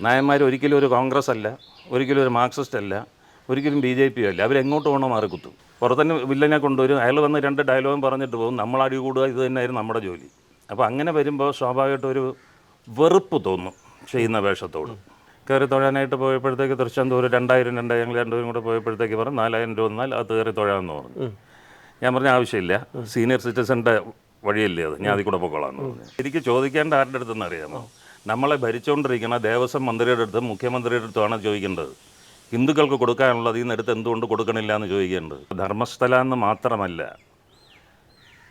നായന്മാർ ഒരിക്കലും ഒരു കോൺഗ്രസ് അല്ല ഒരിക്കലും ഒരു മാർക്സിസ്റ്റ് അല്ല ഒരിക്കലും ബി ജെ പി അല്ല. അവരെങ്ങോട്ട് വേണോ മാറിക്കുത്തും പുറത്തുനിന്ന് വില്ലനെ കൊണ്ടുവരും. അയാൾ വന്ന് രണ്ട് ഡയലോഗും പറഞ്ഞിട്ട് പോകും. നമ്മൾ അടി കൂടുക ഇത് തന്നെയായിരുന്നു നമ്മുടെ ജോലി. അപ്പോൾ അങ്ങനെ വരുമ്പോൾ സ്വാഭാവികമായിട്ട് ഒരു വെറുപ്പ് തോന്നും ചെയ്യുന്ന വേഷത്തോട്. കയറി തൊഴാനായിട്ട് പോയപ്പോഴത്തേക്ക് തൃശ്ശന്തൂർ രണ്ടായിരം രണ്ടായിരം ഞങ്ങൾ രണ്ടുപേരും കൂടെ പോയപ്പോഴത്തേക്ക് പറഞ്ഞു നാലായിരം രൂപ എന്നാൽ അത് കയറി തൊഴാമെന്ന് പറഞ്ഞു. ഞാൻ പറഞ്ഞ ആവശ്യമില്ല. സീനിയർ സിറ്റിസന്റെ വഴിയല്ലേ അത്. ഞാൻ അതിൽ കൂടെ പൊക്കോളാം എന്ന് എനിക്ക് ചോദിക്കേണ്ട ആരുടെ അടുത്തെന്ന് അറിയാമോ? നമ്മളെ ഭരിച്ചുകൊണ്ടിരിക്കുന്ന ദേവസ്വം മന്ത്രിയുടെ അടുത്തും മുഖ്യമന്ത്രിയുടെ അടുത്തുമാണ് ചോദിക്കേണ്ടത്. ഹിന്ദുക്കൾക്ക് കൊടുക്കാനുള്ളത് ഈ നേരത്ത് എന്തുകൊണ്ട് കൊടുക്കണില്ല എന്ന് ചോദിക്കേണ്ടത്. ധർമ്മസ്ഥല എന്ന് മാത്രമല്ല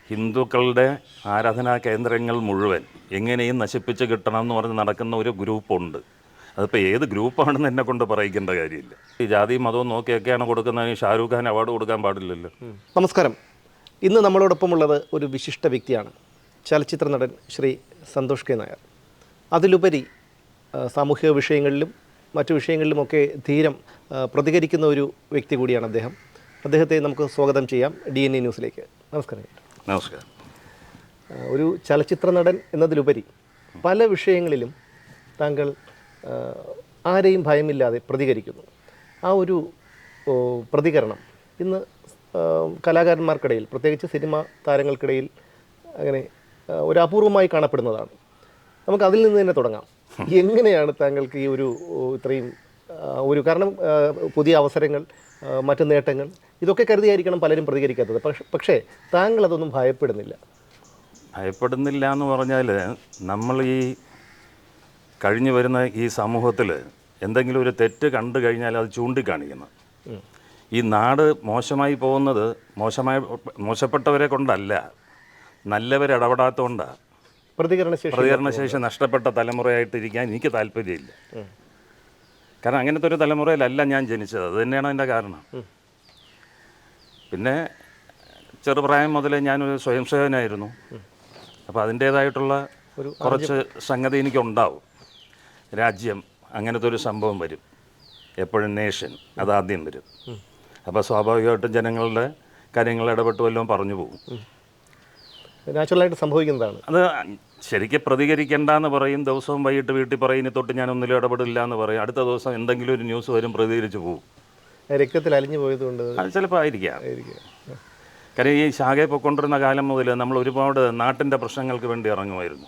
ഹിന്ദുക്കളുടെ ആരാധനാ കേന്ദ്രങ്ങൾ മുഴുവൻ എങ്ങനെയും നശിപ്പിച്ച് കിട്ടണം എന്ന് പറഞ്ഞ് നടക്കുന്ന ഒരു ഗ്രൂപ്പുണ്ട്. അതിപ്പോൾ ഏത് ഗ്രൂപ്പാണെന്ന് എന്നെ കൊണ്ട് പറയിക്കേണ്ട കാര്യമില്ല. ഈ ജാതി മതവും നോക്കിയൊക്കെയാണ് കൊടുക്കുന്നതിന് ഷാരൂഖ് ഖാൻ അവാർഡ് കൊടുക്കാൻ പാടില്ലല്ലോ. നമസ്കാരം. ഇന്ന് നമ്മളോടൊപ്പമുള്ളത് ഒരു വിശിഷ്ട വ്യക്തിയാണ്. ചലച്ചിത്ര നടൻ ശ്രീ സന്തോഷ് കെ നായർ. അതിലുപരി സാമൂഹ്യ സാമൂഹിക വിഷയങ്ങളിലും മറ്റു വിഷയങ്ങളിലുമൊക്കെ ധീരം പ്രതികരിക്കുന്ന ഒരു വ്യക്തി കൂടിയാണ് അദ്ദേഹം. അദ്ദേഹത്തെ നമുക്ക് സ്വാഗതം ചെയ്യാം ഡി എൻ എ ന്യൂസിലേക്ക്. നമസ്കാരം. നമസ്കാരം. ഒരു ചലച്ചിത്ര നടൻ എന്നതിലുപരി പല വിഷയങ്ങളിലും താങ്കൾ ആരെയും ഭയമില്ലാതെ പ്രതികരിക്കുന്നു. ആ ഒരു പ്രതികരണം ഇന്ന് കലാകാരന്മാർക്കിടയിൽ പ്രത്യേകിച്ച് സിനിമാ താരങ്ങൾക്കിടയിൽ അങ്ങനെ ഒരു അപൂർവമായി കാണപ്പെടുന്നതാണ്. നമുക്ക് അതിൽ നിന്ന് തന്നെ തുടങ്ങാം. എങ്ങനെയാണ് താങ്കൾക്ക് ഈ ഒരു ഇത്രയും ഒരു കാരണം പുതിയ അവസരങ്ങൾ മറ്റു നേട്ടങ്ങൾ ഇതൊക്കെ കരുതിയായിരിക്കണം പലരും പ്രതികരിക്കാത്തത്. പക്ഷേ പക്ഷേ താങ്കൾ അതൊന്നും ഭയപ്പെടുന്നില്ല. ഭയപ്പെടുന്നില്ല എന്ന് പറഞ്ഞാൽ നമ്മൾ ഈ കഴിഞ്ഞു വരുന്ന ഈ സമൂഹത്തിൽ എന്തെങ്കിലും ഒരു തെറ്റ് കണ്ടു കഴിഞ്ഞാൽ അത് ചൂണ്ടിക്കാണിക്കുന്നു. ഈ നാട് മോശമായി പോകുന്നത് മോശമായി മോശപ്പെട്ടവരെ കൊണ്ടല്ല നല്ലവർ ഇടപെടാത്തതുകൊണ്ടാണ് പ്രതികരണശേഷി പ്രതികരണശേഷി നഷ്ടപ്പെട്ട തലമുറയായിട്ടിരിക്കാൻ എനിക്ക് താല്പര്യമില്ല. കാരണം അങ്ങനത്തെ ഒരു തലമുറയിലല്ല ഞാൻ ജനിച്ചത്. അത് തന്നെയാണ് അതിന്റെ കാരണം. പിന്നെ ചെറുപ്രായം മുതലേ ഞാനൊരു സ്വയം സേവനായിരുന്നു. അപ്പോൾ അതിന്റേതായിട്ടുള്ള കുറച്ച് സംഗതി എനിക്കുണ്ടാവും. രാജ്യം അങ്ങനത്തെ ഒരു സംഭവം വരും. എപ്പോഴും നേഷൻ അതാദ്യം വരും. അപ്പോൾ സ്വാഭാവികമായിട്ടും ജനങ്ങളുടെ കാര്യങ്ങൾ ഇടപെട്ട് വല്ലതും പറഞ്ഞു പോകും. നാച്ചുറലായിട്ട് സംഭവിക്കുന്നതാണ്. അത് ശരിക്കും പ്രതികരിക്കേണ്ട എന്ന് പറയും ദിവസവും വൈകിട്ട് വീട്ടിൽ പറയും ഇനി തൊട്ട് ഞാൻ ഒന്നിലും ഇടപെടില്ല എന്ന് പറയും. അടുത്ത ദിവസം എന്തെങ്കിലും ഒരു ന്യൂസ് വരും പ്രതികരിച്ച് പോകും രക്തത്തിൽ അലിഞ്ഞു പോയതുകൊണ്ട് അത് ചിലപ്പോൾ ആയിരിക്കാം. കാര്യം ഈ ശാഖയെ പൊയ്ക്കൊണ്ടിരുന്ന കാലം മുതൽ നമ്മൾ ഒരുപാട് നാട്ടിന്റെ പ്രശ്നങ്ങൾക്ക് വേണ്ടി ഇറങ്ങുമായിരുന്നു.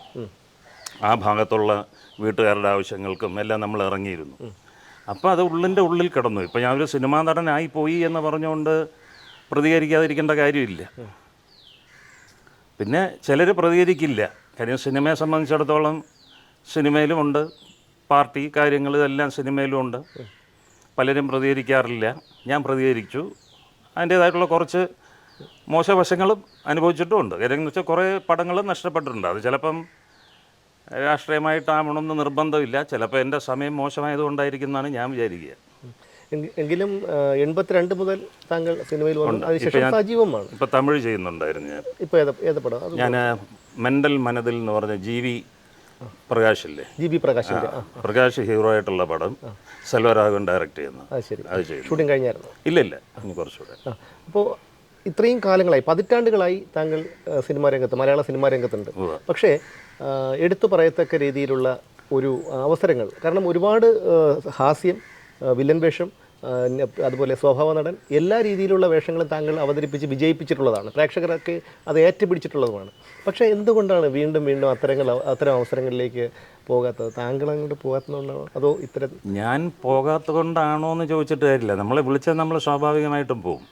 ആ ഭാഗത്തുള്ള വീട്ടുകാരുടെ ആവശ്യങ്ങൾക്കും എല്ലാം നമ്മൾ ഇറങ്ങിയിരുന്നു. അപ്പോൾ അത് ഉള്ളിന്റെ ഉള്ളിൽ കിടന്നു. ഇപ്പോൾ ഞാൻ ഒരു സിനിമാ നടനായി പോയി എന്ന് പറഞ്ഞുകൊണ്ട് പ്രതികരിക്കാതിരിക്കേണ്ട കാര്യമില്ല. പിന്നെ ചിലർ പ്രതികരിക്കില്ല. കാര്യം സിനിമയെ സംബന്ധിച്ചിടത്തോളം സിനിമയിലുമുണ്ട് പാർട്ടി കാര്യങ്ങൾ ഇതെല്ലാം സിനിമയിലും ഉണ്ട്. പലരും പ്രതികരിക്കാറില്ല. ഞാൻ പ്രതികരിച്ചു. അതിന്റേതായിട്ടുള്ള കുറച്ച് മോശവശങ്ങളും അനുഭവിച്ചിട്ടുമുണ്ട് കാര്യം എന്ന് വെച്ചാൽ കുറേ പടങ്ങൾ നഷ്ടപ്പെട്ടിട്ടുണ്ട്. അത് ചിലപ്പം രാഷ്ട്രീയമായിട്ടാവണമെന്ന് നിർബന്ധമില്ല. ചിലപ്പോൾ എന്റെ സമയം മോശമായതുകൊണ്ടായിരിക്കും എന്നാണ് ഞാൻ വിചാരിക്കുക. എങ്കിലും എൺപത്തിരണ്ട് മുതൽ താങ്കൾ സിനിമയിൽ വന്നു. അതിനുശേഷം സജീവമാണ്. ഇപ്പൊ തമിഴ് ചെയ്യുന്നുണ്ടായിരുന്നു ഞാൻ. ഇപ്പൊ ഏത് പടം ഞാൻ മെന്റൽ മനതിൽ എന്ന് പറഞ്ഞ G V പ്രകാശില്ലേ? G B Prakash Prakash hero ആയിട്ടുള്ള പടം സെൽവരാഘവൻ ഡയറക്റ്റ് ചെയ്യുന്ന. അത് ചെയ്തു ഷൂട്ടിംഗ് കഴിഞ്ഞായിരുന്നു? ഇല്ല ഇല്ല. ഇനി കുറച്ചുകൂടെ. അപ്പോ അപ്പോൾ ഇത്രയും കാലങ്ങളായി പതിറ്റാണ്ടുകളായി താങ്കൾ സിനിമാ രംഗത്ത് മലയാള സിനിമാ രംഗത്തുണ്ട്. പക്ഷേ എടുത്തു പറയത്തക്ക രീതിയിലുള്ള ഒരു അവസരങ്ങൾ കാരണം ഒരുപാട് ഹാസ്യം വില്ലൻ വേഷം അതുപോലെ സ്വഭാവ നടൻ എല്ലാ രീതിയിലുള്ള വേഷങ്ങളും താങ്കൾ അവതരിപ്പിച്ച് വിജയിപ്പിച്ചിട്ടുള്ളതാണ്. പ്രേക്ഷകരൊക്കെ അത് ഏറ്റുപിടിച്ചിട്ടുള്ളതുമാണ്. പക്ഷേ എന്തുകൊണ്ടാണ് വീണ്ടും വീണ്ടും അത്തരങ്ങൾ അത്തരം അവസരങ്ങളിലേക്ക് പോകാത്തത്? താങ്കൾ അങ്ങോട്ട് പോകാത്തതുകൊണ്ടാണോ അതോ ഇത്തരം ഞാൻ പോകാത്തത് കൊണ്ടാണോ എന്ന് ചോദിച്ചിട്ട് കാര്യമില്ല. നമ്മളെ വിളിച്ചാൽ നമ്മൾ സ്വാഭാവികമായിട്ടും പോകും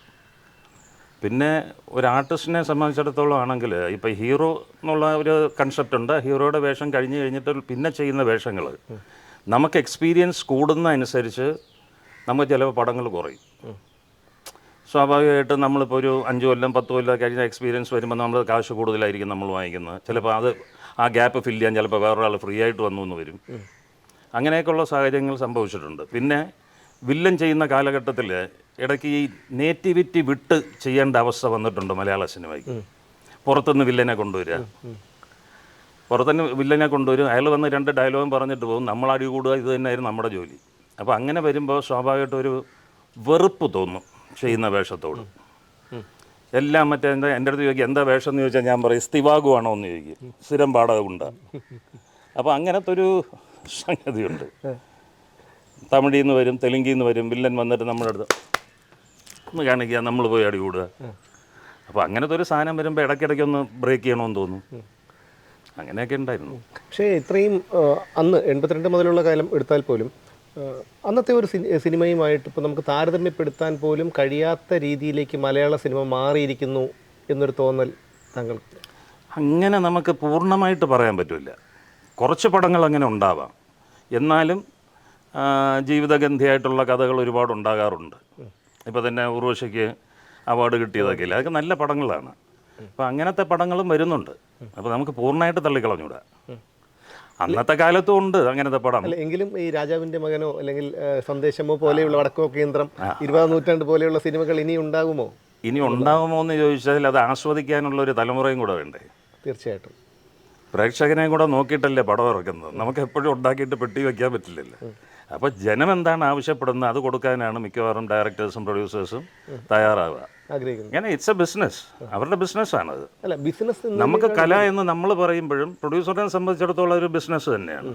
പിന്നെ ഒരു ആർട്ടിസ്റ്റിനെ സംബന്ധിച്ചിടത്തോളം ആണെങ്കിൽ ഇപ്പോൾ ഹീറോ എന്നുള്ള ഒരു കൺസെപ്റ്റ് ഉണ്ട്. ഹീറോയുടെ വേഷം കഴിഞ്ഞ് കഴിഞ്ഞിട്ട് പിന്നെ ചെയ്യുന്ന വേഷങ്ങൾ. നമുക്ക് എക്സ്പീരിയൻസ് കൂടുന്ന അനുസരിച്ച് നമുക്ക് ചിലപ്പോൾ പടങ്ങൾ കുറയും. സ്വാഭാവികമായിട്ടും നമ്മളിപ്പോൾ ഒരു അഞ്ച് കൊല്ലം പത്ത് കൊല്ലം കഴിഞ്ഞ എക്സ്പീരിയൻസ് വരുമ്പോൾ നമ്മൾ കാശ് കൂടുതലായിരിക്കും നമ്മൾ വാങ്ങിക്കുന്നത്. ചിലപ്പോൾ അത് ആ ഗ്യാപ്പ് ഫില്ല് ചെയ്യാൻ ചിലപ്പോൾ വേറൊരാൾ ഫ്രീ ആയിട്ട് വന്നു എന്ന് വരും. അങ്ങനെയൊക്കെയുള്ള സാഹചര്യങ്ങൾ സംഭവിച്ചിട്ടുണ്ട്. പിന്നെ വില്ലൻ ചെയ്യുന്ന കാലഘട്ടത്തിൽ ഇടയ്ക്ക് ഈ നേറ്റിവിറ്റി വിട്ട് ചെയ്യേണ്ട അവസ്ഥ വന്നിട്ടുണ്ട് മലയാള സിനിമയ്ക്ക്. പുറത്തുനിന്ന് വില്ലനെ കൊണ്ടുവരിക. പുറത്തുനിന്ന് വില്ലനെ കൊണ്ടുവരും. അയാൾ വന്ന് രണ്ട് ഡയലോഗും പറഞ്ഞിട്ട് പോകും. നമ്മൾ അടി കൂടുക ഇത് തന്നെയായിരുന്നു നമ്മുടെ ജോലി. അപ്പോൾ അങ്ങനെ വരുമ്പോൾ സ്വാഭാവികമായിട്ട് ഒരു വെറുപ്പ് തോന്നും ചെയ്യുന്ന വേഷത്തോട്. എല്ലാം മറ്റേ എന്താ എന്റെ അടുത്ത് ചോദിക്കുക എന്താ വേഷം? എന്ന് ചോദിച്ചാൽ ഞാൻ പറയും സ്ഥിവാഗുവാണോ എന്ന് ചോദിക്കും. സ്ഥിരം പാടകമുണ്ട്. അപ്പോൾ അങ്ങനത്തെ ഒരു സംഗതിയുണ്ട്. തമിഴിൽ നിന്ന് വരും തെലുങ്കിൽ നിന്ന് വരും വില്ലൻ വന്നിട്ട് നമ്മുടെ അടുത്ത് ഒന്ന് കാണിക്കുക നമ്മൾ പോയി അടി കൂടുക. അപ്പോൾ അങ്ങനത്തെ ഒരു സാധനം വരുമ്പോൾ ഇടയ്ക്കിടയ്ക്ക് ഒന്ന് ബ്രേക്ക് ചെയ്യണമെന്ന് തോന്നും. അങ്ങനെയൊക്കെ ഉണ്ടായിരുന്നു. പക്ഷേ ഇത്രയും അന്ന് എൺപത്തിരണ്ട് മുതലുള്ള കാലം എടുത്താൽ പോലും അന്നത്തെ ഒരു സിനി- സിനിമയുമായിട്ട് ഇപ്പോൾ നമുക്ക് താരതമ്യപ്പെടുത്താൻ പോലും കഴിയാത്ത രീതിയിലേക്ക് മലയാള സിനിമ മാറിയിരിക്കുന്നു എന്നൊരു തോന്നൽ താങ്കൾ അങ്ങനെ നമുക്ക് പൂർണമായിട്ട് പറയാൻ പറ്റില്ല. കുറച്ച് പടങ്ങൾ അങ്ങനെ ഉണ്ടാവാം. എന്നാലും ജീവിതഗന്ധിയായിട്ടുള്ള കഥകൾ ഒരുപാട് ഉണ്ടാകാറുണ്ട്. ഇപ്പോൾ തന്നെ ഉർവശയ്ക്ക് അവാർഡ് കിട്ടിയതൊക്കെ ഇല്ല. അതൊക്കെ നല്ല പടങ്ങളാണ്. അപ്പോൾ അങ്ങനത്തെ പടങ്ങളും വരുന്നുണ്ട്. അപ്പോൾ നമുക്ക് പൂർണമായിട്ട് തള്ളിക്കളഞ്ഞൂടാ. അന്നത്തെ കാലത്തും ഉണ്ട് അങ്ങനത്തെ പടം. അല്ല എങ്കിലും ഈ രാജാവിന്റെ മകനോ അല്ലെങ്കിൽ സന്ദേശമോ പോലെയുള്ള വടക്കോ കേന്ദ്രം ഇരുപതാം നൂറ്റാണ്ട് പോലെയുള്ള സിനിമകൾ ഇനി ഉണ്ടാകുമോ? ഇനി ഉണ്ടാകുമോ എന്ന് ചോദിച്ചാൽ അത് ആസ്വദിക്കാനുള്ള ഒരു തലമുറയും കൂടെ വേണ്ടേ? തീർച്ചയായിട്ടും. പ്രേക്ഷകനെ കൂടെ നോക്കിയിട്ടല്ലേ പടം ഇറക്കുന്നത്? നമുക്ക് എപ്പോഴും ഉണ്ടാക്കിയിട്ട് പെട്ടി വെക്കാൻ പറ്റില്ലല്ലോ. അപ്പോൾ ജനം എന്താണ് ആവശ്യപ്പെടുന്നത്? അത് കൊടുക്കാനാണ് മിക്കവാറും ഡയറക്ടേഴ്സും പ്രൊഡ്യൂസേഴ്സും തയ്യാറാവുക. ആഗ്രഹിക്കുന്നു. ഇങ്ങനെ ഇറ്റ്സ് എ ബിസിനസ് അവരുടെ ബിസിനസ്സാണത് അല്ല ബിസിനസ് നമുക്ക് കല എന്ന് നമ്മൾ പറയുമ്പോഴും പ്രൊഡ്യൂസറിനെ സംബന്ധിച്ചിടത്തോളം ഒരു ബിസിനസ് തന്നെയാണ്.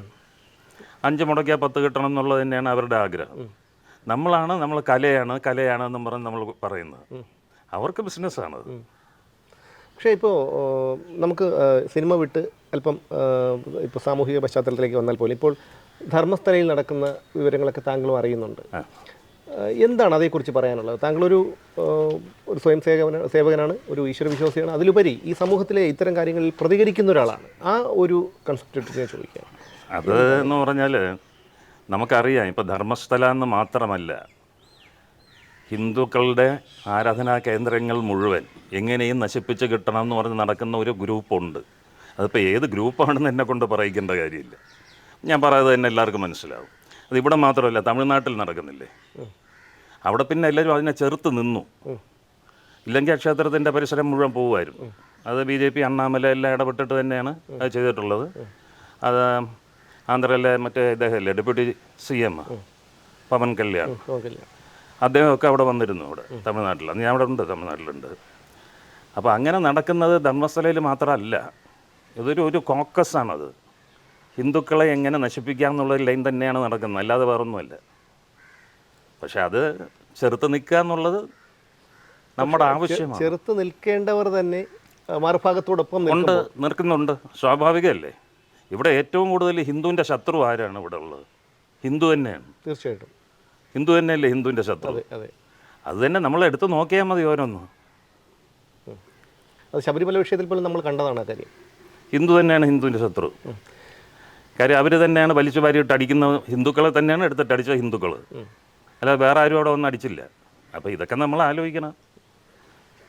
അഞ്ച് മുടക്കിയാൽ പത്ത് കിട്ടണം എന്നുള്ളത് തന്നെയാണ് അവരുടെ ആഗ്രഹം. നമ്മളാണ് നമ്മൾ കലയാണ് കലയാണ് എന്നും പറഞ്ഞ് നമ്മൾ പറയുന്നത്. അവർക്ക് ബിസിനസ്സാണത് പക്ഷേ ഇപ്പോൾ നമുക്ക് സിനിമ വിട്ട് അല്പം ഇപ്പോൾ സാമൂഹിക പശ്ചാത്തലത്തിലേക്ക് വന്നാൽ പോലും ഇപ്പോൾ ധർമ്മസ്ഥലയിൽ നടക്കുന്ന വിവരങ്ങളൊക്കെ താങ്കളും അറിയുന്നുണ്ട്. എന്താണ് അതേക്കുറിച്ച് പറയാനുള്ളത്? താങ്കളൊരു ഒരു സ്വയം സേവന സേവകനാണ് ഒരു ഈശ്വര വിശ്വാസിയാണ്. അതിലുപരി ഈ സമൂഹത്തിലെ ഇത്തരം കാര്യങ്ങളിൽ പ്രതികരിക്കുന്ന ഒരാളാണ്. ആ ഒരു കൺസെപ്റ്റ് ചോദിക്കാം. അത് എന്ന് പറഞ്ഞാൽ നമുക്കറിയാം ഇപ്പോൾ ധർമ്മസ്ഥല എന്ന് മാത്രമല്ല ഹിന്ദുക്കളുടെ ആരാധനാ കേന്ദ്രങ്ങൾ മുഴുവൻ എങ്ങനെയും നശിപ്പിച്ച് കിട്ടണം എന്ന് പറഞ്ഞ് നടക്കുന്ന ഒരു ഗ്രൂപ്പുണ്ട്. അതിപ്പോൾ ഏത് ഗ്രൂപ്പാണെന്ന് എന്നെ കൊണ്ട് പറയിക്കേണ്ട കാര്യമില്ല. ഞാൻ പറയാതെ തന്നെ എല്ലാവർക്കും മനസ്സിലാവും. അത് ഇവിടെ മാത്രമല്ല തമിഴ്നാട്ടിൽ നടക്കുന്നില്ലേ? അവിടെ പിന്നെ എല്ലാവരും അതിനെ ചെറുത്ത് നിന്നു. ഇല്ലെങ്കിൽ ആ ക്ഷേത്രത്തിന്റെ പരിസരം മുഴുവൻ പോകുമായിരുന്നു അത് ബി ജെ പി അണ്ണാമല എല്ലാം ഇടപെട്ടിട്ട് തന്നെയാണ് അത് ചെയ്തിട്ടുള്ളത്. അത് ആന്ധ്രയിലെ മറ്റേ ഇദ്ദേഹമല്ലേ deputy C M Pawan Kalyan. അദ്ദേഹമൊക്കെ അവിടെ വന്നിരുന്നു അവിടെ തമിഴ്നാട്ടിൽ. ഞാൻ അവിടെ ഉണ്ട് തമിഴ്നാട്ടിലുണ്ട്. അപ്പോൾ അങ്ങനെ നടക്കുന്നത് ധർമ്മസ്ഥലയിൽ മാത്രമല്ല. ഇതൊരു ഒരു കോക്കസ് ആണത് ഹിന്ദുക്കളെ എങ്ങനെ നശിപ്പിക്കാം എന്നുള്ള ലൈൻ തന്നെയാണ് നടക്കുന്നത്. അല്ലാതെ വേറൊന്നുമല്ല. പക്ഷെ അത് ചെറുത്ത് നിൽക്കുക എന്നുള്ളത് നമ്മുടെ ആവശ്യമാണ്. ചെറുത്ത് നിൽക്കേണ്ടവർ തന്നെ മാർഭാഗത്തോടൊപ്പം ഉണ്ട് നിൽക്കുന്നുണ്ട്. സ്വാഭാവികമല്ലേ? ഇവിടെ ഏറ്റവും കൂടുതൽ ഹിന്ദുവിന്റെ ശത്രു ആരാണ് ഇവിടെ ഉള്ളത്? ഹിന്ദു തന്നെയാണ്. തീർച്ചയായിട്ടും. ഹിന്ദു തന്നെയല്ലേ ഹിന്ദുവിന്റെ ശത്രു? അതെ അതെ. അത് തന്നെ നമ്മൾ എടുത്ത് നോക്കിയാൽ മതി ഓരോന്ന്. അത് ശബരിമല വിഷയത്തിൽ പോലും നമ്മൾ കണ്ടതാണ് കാര്യം. ഹിന്ദു തന്നെയാണ് ഹിന്ദുവിന്റെ ശത്രു. കാര്യം അവർ തന്നെയാണ് വലിച്ചു വാരിയിട്ട് അടിക്കുന്ന ഹിന്ദുക്കളെ തന്നെയാണ് എടുത്തിട്ട് അടിച്ച ഹിന്ദുക്കൾ. അല്ലാതെ വേറെ ആരും അവിടെ ഒന്നും അടിച്ചില്ല. അപ്പോൾ ഇതൊക്കെ നമ്മൾ ആലോചിക്കണം.